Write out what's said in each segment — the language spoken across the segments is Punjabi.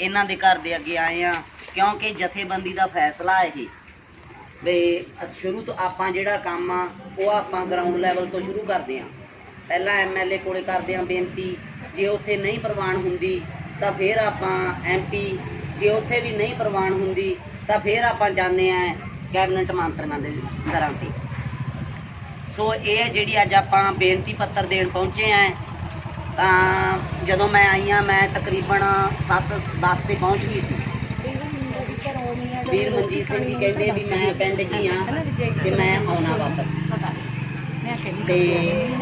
ਇਹਨਾਂ ਦੇ ਘਰ ਦੇ ਅੱਗੇ ਆਏ ਆ ਕਿਉਂਕਿ ਜਥੇਬੰਦੀ ਦਾ ਫੈਸਲਾ ਇਹ। ਵੀ ਸ਼ੁਰੂ ਤੋਂ ਆਪਾਂ ਜਿਹੜਾ ਕੰਮ ਆ, ਉਹ ਆਪਾਂ ਗਰਾਊਂਡ ਲੈਵਲ ਤੋਂ ਸ਼ੁਰੂ ਕਰਦੇ ਆ ਪਹਿਲਾਂ ਐਮਐਲਏ ਕੋਲੇ ਕਰਦੇ ਆ ਬੇਨਤੀ, ਜੇ ਉੱਥੇ ਨਹੀਂ ਪ੍ਰਵਾਨ ਹੁੰਦੀ, ਤਾਂ ਫਿਰ ਆਪਾਂ ਐਮਪੀ ਜੇ ਉੱਥੇ ਵੀ ਨਹੀਂ ਪ੍ਰਵਾਨ ਹੁੰਦੀ, ਤਾਂ ਫਿਰ ਆਪਾਂ ਜਾਂਦੇ ਆ ਕੈਬਨਿਟ ਮੰਤਰੀਆਂ ਦੇ ਦਰਾਂ ਤੇ। ਸੋ ਇਹ ਜਿਹੜੀ ਅੱਜ ਆਪਾਂ ਬੇਨਤੀ ਪੱਤਰ ਦੇਣ ਪਹੁੰਚੇ ਆ ਤਾਂ ਜਦੋਂ ਮੈਂ ਆਈ ਆ ਮੈਂ ਤਕਰੀਬਨ 7 10 ਤੇ ਪਹੁੰਚ ਗਈ ਸੀ। ਵੀਰ ਮਨਜੀਤ ਸਿੰਘ ਜੀ ਕਹਿੰਦੇ ਵੀ ਮੈਂ ਪਿੰਡ 'ਚ ਹੀ ਆ ਤੇ ਮੈਂ ਆਉਣਾ ਵਾਪਸ। ਤੇ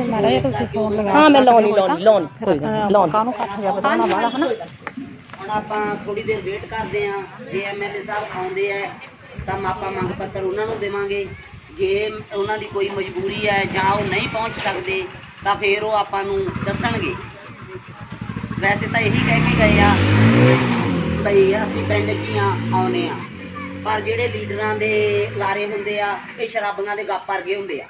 ਮਾੜਾ ਜਿਹਾ ਤੁਸੀਂ ਫੋਨ ਲਗਾ ਹਾਂ ਮੈਂ ਲਾਉਣੀ ਲਾਉਣੀ ਲਾਉਣੀ। ਕੋਈ ਗੱਲ ਨਹੀਂ ਲਾਉਣੀ। ਕਾਹਨੂੰ ਕੱਠ ਜਾ ਵਧਾਉਣਾ ਵਾਲਾ ਹਨਾ? ਹੁਣ ਆਪਾਂ ਥੋੜੀ ਦੇਰ ਵੇਟ ਕਰਦੇ ਆ ਜੇ ਐਮਐਲਏ ਸਾਹਿਬ ਆਉਂਦੇ ਆ ਤਾਂ ਆਪਾਂ ਮੰਗ ਪੱਤਰ ਉਹਨਾਂ ਨੂੰ ਦੇਵਾਂਗੇ। ਜੇ ਉਹਨਾਂ ਦੀ ਕੋਈ ਮਜਬੂਰੀ ਹੈ ਜਾਂ ਉਹ ਨਹੀਂ ਪਹੁੰਚ ਸਕਦੇ ਤਾਂ ਫਿਰ ਉਹ ਆਪਾਂ ਨੂੰ ਦੱਸਣਗੇ। ਵੈਸੇ ਤਾਂ ਇਹੀ ਕਹਿ ਕੇ ਗਏ ਆ ਬਈ ਅਸੀਂ ਪਿੰਡ 'ਚ ਆ ਆਉਨੇ ਆ। ਪਰ ਜਿਹੜੇ ਲੀਡਰਾਂ ਦੇ ਲਾਰੇ ਹੁੰਦੇ ਆ, ਇਹ ਸ਼ਰਾਬੀਆਂ ਦੇ ਗੱਪ ਵਰਗੇ ਹੁੰਦੇ ਆ।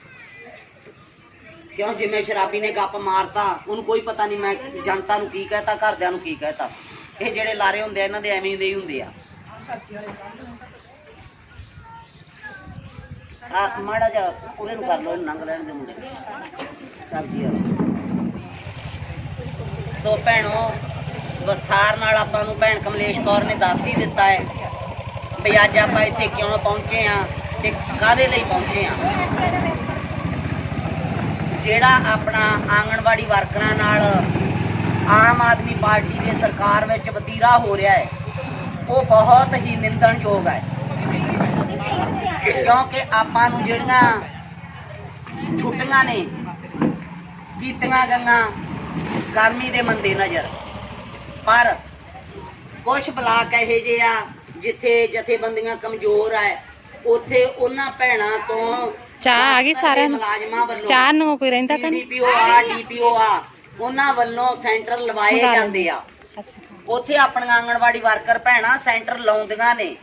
ਕਿਉਂ? ਜਿਵੇਂ ਸ਼ਰਾਬੀ ਨੇ ਗੱਪ ਮਾਰਤਾ, ਉਹਨੂੰ ਕੋਈ ਪਤਾ ਨਹੀਂ ਮੈਂ ਜਨਤਾ ਨੂੰ ਕੀ ਕਹਤਾ, ਘਰਦਿਆਂ ਨੂੰ ਕੀ ਕਹਤਾ। ਇਹ ਜਿਹੜੇ ਲਾਰੇ ਹੁੰਦੇ ਆ, ਇਹਨਾਂ ਦੇ ਐਵੇਂ ਦੇ ਹੀ ਹੁੰਦੇ ਆ। ਆ ਮਾੜਾ ਜਿਹਾ ਉਹਦੇ ਨੂੰ ਕਰ ਲੋ ਨੰਗ ਲੈਣ ਦੇ ਮੁੰਡੇ ਸਬਜ਼ੀ ਵਾਲਾ ਸੋ ਭੈਣੋ, ਵਿਸਥਾਰ ਨਾਲ ਆਪਾਂ ਨੂੰ ਭੈਣ ਕਮਲੇਸ਼ ਕੌਰ ਨੇ ਦੱਸ ਹੀ ਦਿੱਤਾ ਹੈ ਵੀ ਅੱਜ ਆਪਾਂ ਇੱਥੇ ਕਿਉਂ ਪਹੁੰਚੇ ਆ ਤੇ ਕਾਦੇ ਲਈ ਪਹੁੰਚੇ ਆ ਜਿਹੜਾ ਆਪਣਾ ਆਂਗਣਵਾੜੀ ਵਰਕਰਾਂ ਨਾਲ ਆਮ ਆਦਮੀ ਪਾਰਟੀ ਦੇ ਸਰਕਾਰ ਵਿੱਚ ਵਤੀਰਾ ਹੋ ਰਿਹਾ ਹੈ, ਉਹ ਬਹੁਤ ਹੀ ਨਿੰਦਣਯੋਗ ਹੈ। ਕਿਉਂਕਿ ਆਪਾਂ ਨੂੰ ਜਿਹੜੀਆਂ ਛੁੱਟੀਆਂ ਨੇ ਕੀਤੀਆਂ ਗਈਆਂ ਗਰਮੀ ਦੇ ਮੰਦੇ ਨਜ਼ਰ। ਪਰ ਕੁਝ ਬਲਾਕ ਇਹੋ ਜਿਹੇ ਆ ਜਿੱਥੇ ਜਥੇਬੰਦੀਆਂ ਕਮਜ਼ੋਰ ਆ ਉੱਥੇ ਉਹਨਾਂ ਭੈਣਾਂ ਤੋਂ ਚਾਹ ਆ ਗਈ ਸਾਰਿਆਂ ਨੂੰ? ਮੁਲਾਜ਼ਮਾਂ ਵੱਲੋਂ ਚਾਹ ਨੂੰ ਕੋਈ ਰਹਿੰਦਾ ਤਾਂ ਨਹੀਂ? ਡੀਪੀਓ ਆ ਡੀਪੀਓ ਆ ਉਹਨਾਂ ਵੱਲੋਂ ਸੈਂਟਰ ਲਵਾਏ। ਜਾਂਦੇ ਆ। ਉੱਥੇ ਆਪਣੀਆਂ ਆਂਗਣਵਾੜੀ ਵਰਕਰ ਭੈਣਾਂ ਸੈਂਟਰ ਲਾਉਂਦੀਆਂ ਨੇ।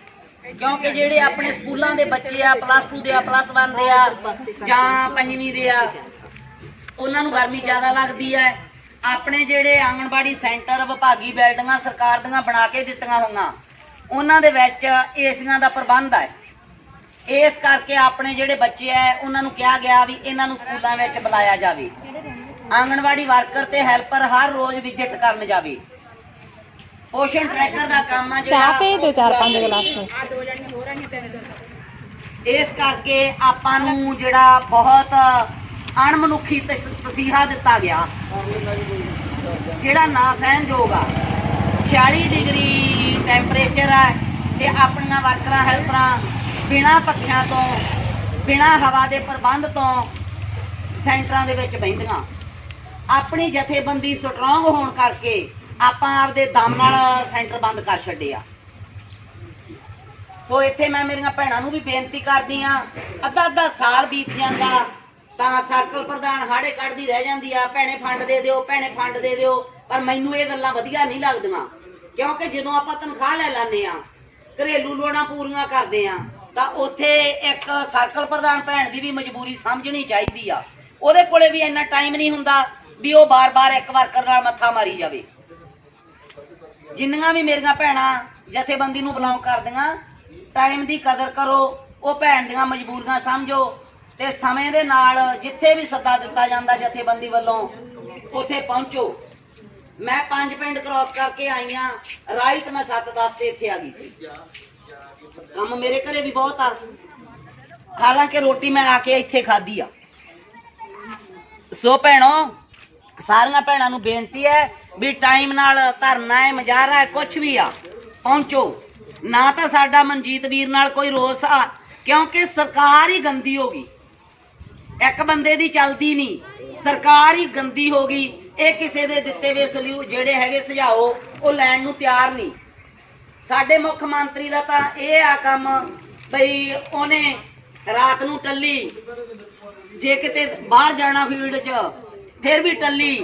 ਕਿਉਂਕਿ ਜਿਹੜੇ ਆਪਣੇ ਸਕੂਲਾਂ ਦੇ ਬੱਚੇ ਆ ਪਲੱਸ 2 ਦੇ ਆ ਪਲੱਸ 1 ਦੇ ਆ ਜਾਂ ਪੰਜਵੀਂ ਦੇ ਆ ਉਹਨਾਂ ਨੂੰ ਗਰਮੀ ਜ਼ਿਆਦਾ ਲੱਗਦੀ ਹੈ। ਆਪਣੇ ਜਿਹੜੇ ਆਂਗਣਵਾੜੀ ਸੈਂਟਰ ਵਿਭਾਗੀ ਬਿਲਡਿੰਗਾਂ ਸਰਕਾਰ ਦੀਆਂ ਬਣਾ ਕੇ ਦਿੱਤੀਆਂ ਹੋਈਆਂ ਉਹਨਾਂ ਦੇ ਵਿੱਚ ਏਸੀਆਂ ਦਾ ਪ੍ਰਬੰਧ ਹੈ। ਇਸ ਕਰਕੇ ਆਪਣੇ ਜਿਹੜੇ ਬੱਚੇ ਆ ਉਹਨਾਂ ਨੂੰ ਕਿਹਾ ਗਿਆ ਵੀ ਇਹਨਾਂ ਨੂੰ ਸਕੂਲਾਂ ਵਿੱਚ ਬੁਲਾਇਆ ਜਾਵੇ। ਆਂਗਣਵਾੜੀ ਵਰਕਰ ਤੇ ਹੈਲਪਰ ਹਰ ਰੋਜ਼ ਵਿਜ਼ਿਟ ਕਰਨ ਜਾਵੇ। ਪੋਸ਼ਣ ਟਰੈਕਰ ਦਾ ਕੰਮ ਆ ਚਾਹ ਭੇਜ ਦਿਓ ਚਾਰ ਪੰਜ ਗਲਾਸ ਤੋਂ। ਇਸ ਕਰਕੇ ਆਪਾਂ ਨੂੰ ਜਿਹੜਾ ਬਹੁਤ ਅਣਮਨੁੱਖੀ ਤਸੀਹਾ ਦਿੱਤਾ ਗਿਆ। ਜਿਹੜਾ ਨਾ ਸਹਿਣਯੋਗ ਆ 46 ਡਿਗਰੀ ਟੈਂਪਰੇਚਰ ਆ ਤੇ ਆਪਣੀਆਂ ਵਰਕਰਾਂ, ਹੈਲਪਰਾਂ ਬਿਨਾਂ ਪੱਖਿਆਂ ਤੋਂ, ਬਿਨਾਂ ਹਵਾ ਦੇ ਪ੍ਰਬੰਧ ਤੋਂ ਸੈਂਟਰਾਂ ਦੇ ਵਿੱਚ ਬਹਿੰਦੀਆਂ। ਆਪਣੀ ਜਥੇਬੰਦੀ ਸਟਰੋਂਗ ਹੋਣ ਕਰਕੇ ਆਪਾਂ ਆਪਦੇ ਦਮ ਨਾਲ ਸੈਂਟਰ ਬੰਦ ਕਰ ਛੱਡੇ ਆ ਸੋ ਇੱਥੇ ਮੈਂ ਮੇਰੀਆਂ ਭੈਣਾਂ ਨੂੰ ਵੀ ਬੇਨਤੀ ਕਰਦੀ ਆ ਅੱਧਾ ਅੱਧਾ ਸਾਲ ਬੀਤ ਜਾਂਦਾ ਤਾਂ ਸਰਕਲ ਪ੍ਰਧਾਨ ਹਾੜੇ ਕੱਢਦੀ ਰਹਿ ਜਾਂਦੀ ਆ, ਭੈਣੇ ਫੰਡ ਦੇ ਦਿਓ, ਭੈਣੇ ਫੰਡ ਦੇ ਦਿਓ, ਪਰ ਮੈਨੂੰ ਇਹ ਗੱਲਾਂ ਵਧੀਆ ਨਹੀਂ ਲੱਗਦੀਆਂ। ਕਿਉਂਕਿ ਜਦੋਂ ਆਪਾਂ ਤਨਖਾਹ ਲੈ ਲੈਂਦੇ ਆ, ਘਰੇਲੂ ਲੋੜਾਂ ਪੂਰੀਆਂ ਕਰਦੇ ਆ, ਤਾਂ ਉੱਥੇ ਇੱਕ ਸਰਕਲ ਪ੍ਰਧਾਨ ਭੈਣ ਦੀ ਵੀ ਮਜਬੂਰੀ ਸਮਝਣੀ ਚਾਹੀਦੀ ਆ। ਉਹਦੇ ਕੋਲੇ ਵੀ ਇੰਨਾ ਟਾਈਮ ਨਹੀਂ ਹੁੰਦਾ ਵੀ ਉਹ ਬਾਰ-ਬਾਰ ਇੱਕ ਵਰਕਰ ਨਾਲ ਮੱਥਾ ਮਾਰੀ ਜਾਵੇ। ਜਿੰਨੀਆਂ ਵੀ ਮੇਰੀਆਂ ਭੈਣਾਂ ਜਥੇਬੰਦੀ ਨੂੰ ਬਿਲੋਂਗ ਕਰਦੀਆਂ ਟਾਈਮ ਦੀ ਕਦਰ ਕਰੋ, ਉਹ ਭੈਣ ਦੀਆਂ ਮਜਬੂਰੀਆਂ ਸਮਝੋ ਤੇ ਸਮੇਂ ਦੇ ਨਾਲ ਜਿੱਥੇ ਵੀ ਸੱਦਾ ਦਿੱਤਾ ਜਾਂਦਾ ਜਥੇਬੰਦੀ ਵੱਲੋਂ, ਉੱਥੇ ਪਹੁੰਚੋ। ਮੈਂ ਪੰਜ ਪਿੰਡ ਕ੍ਰਾਸ ਕਰਕੇ ਆਈ ਆ। ਰਾਈਟ ਮੈਂ 7-10 ਤੇ ਇੱਥੇ ਆ ਗਈ ਸੀ। ਕੰਮ ਮੇਰੇ ਘਰੇ ਵੀ ਬਹੁਤ ਆ। ਹਾਲਾਂਕਿ ਰੋਟੀ ਮੈਂ ਆ ਕੇ ਇੱਥੇ ਖਾਧੀ ਆ। ਸੋ ਭੈਣੋ, ਸਾਰੀਆਂ ਭੈਣਾਂ ਨੂੰ ਬੇਨਤੀ ਹੈ ਵੀ ਟਾਈਮ ਨਾਲ ਧਰਨਾ ਹੈ ਮਜਾਰਾ ਹੈ ਕੁਝ ਵੀ ਆ, ਪਹੁੰਚੋ। ਨਾ ਤਾਂ ਸਾਡਾ ਮਨਜੀਤ ਵੀਰ ਨਾਲ ਕੋਈ ਰੋਸ ਆ, ਕਿਉਂਕਿ ਸਰਕਾਰ ਹੀ ਗੰਦੀ ਹੋ ਗਈ। ਇੱਕ ਬੰਦੇ ਦੀ ਚੱਲਦੀ ਨਹੀਂ। ਸਰਕਾਰ ਹੀ ਗੰਦੀ ਹੋ ਗਈ। ਇਹ ਕਿਸੇ ਦੇ ਦਿੱਤੇ ਵੇ ਸਲਿਊ ਜਿਹੜੇ ਹੈਗੇ ਸੁਝਾਓ ਉਹ ਲੈਣ ਨੂੰ ਤਿਆਰ ਨਹੀਂ। ਸਾਡੇ ਮੁੱਖ ਮੰਤਰੀ ਦਾ ਤਾਂ ਇਹ ਆ ਕੰਮ ਬਈ ਉਹਨੇ ਰਾਤ ਨੂੰ ਟੱਲੀ। ਜੇ ਕਿਤੇ ਬਾਹਰ ਜਾਣਾ ਫੀਲਡ 'ਚ ਫਿਰ ਵੀ ਟੱਲੀ।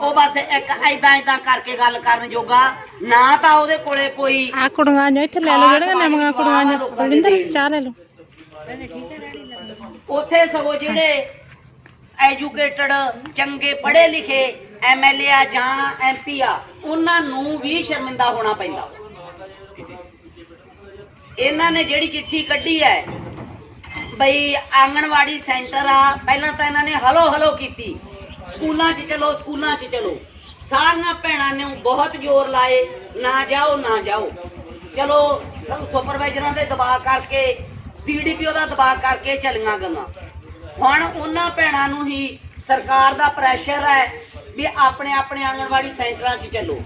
ਉਹ ਬਸ ਇੱਕ ਐਦਾਂ ਐਦਾਂ ਕਰਕੇ ਗੱਲ ਕਰਨ ਜੋਗਾ। ਨਾ ਤਾਂ ਉਹਦੇ ਕੋਲੇ ਕੋਈ ਆ ਕੁੜੀਆਂ ਜੋ ਇੱਥੇ ਲੈ ਲਓ ਜਿਹੜੀਆਂ ਨਵੀਆਂ ਕੁੜੀਆਂ ਜੋ ਬਲਵਿੰਦਰ ਚਾਹ ਲੈ ਲਓ। ਉਥੇ ਸਗੋਂ ਜਿਹੜੇ ਐਜੂਕੇਟਡ ਚੰਗੇ ਪੜ੍ਹੇ ਲਿਖੇ ਐਮਐਲਏ ਆ ਜਾਂ ਐਮਪੀ ਆ, ਉਹਨਾਂ ਨੂੰ ਵੀ ਸ਼ਰਮਿੰਦਾ ਹੋਣਾ ਪੈਂਦਾ। ਇਹਨਾਂ ਨੇ ਜਿਹੜੀ ਚਿੱਠੀ ਕੱਢੀ ਹੈ, ਬਈ ਆਂਗਣਵਾੜੀ ਸੈਂਟਰ ਆ, ਪਹਿਲਾਂ ਤਾਂ ਇਹਨਾਂ ਨੇ ਹਲੋ ਹਲੋ ਕੀਤੀ। ਸਕੂਲਾਂ 'ਚ ਚਲੋ, ਸਕੂਲਾਂ 'ਚ ਚਲੋ। ਸਾਰੀਆਂ ਭੈਣਾਂ ਨੇ ਬਹੁਤ ਜ਼ੋਰ ਲਾਏ, ਨਾ ਜਾਓ ਨਾ ਜਾਓ। ਚਲੋ ਸੁਪਰਵਾਈਜ਼ਰਾਂ ਦੇ ਦਬਾਅ ਕਰਕੇ ਸੀਡੀਪੀਓ ਦਾ ਦਬਾਅ ਕਰਕੇ ਚਲੀਆਂ ਗਈਆਂ। ਹੁਣ ਉਹਨਾਂ ਭੈਣਾਂ ਨੂੰ ਹੀ ਸਰਕਾਰ ਦਾ ਪ੍ਰੈਸ਼ਰ ਹੈ ਵੀ ਆਪਣੇ ਆਪਣੇ ਆਂਗਣਵਾੜੀ ਸੈਂਟਰਾਂ 'ਚ ਚੱਲੋ।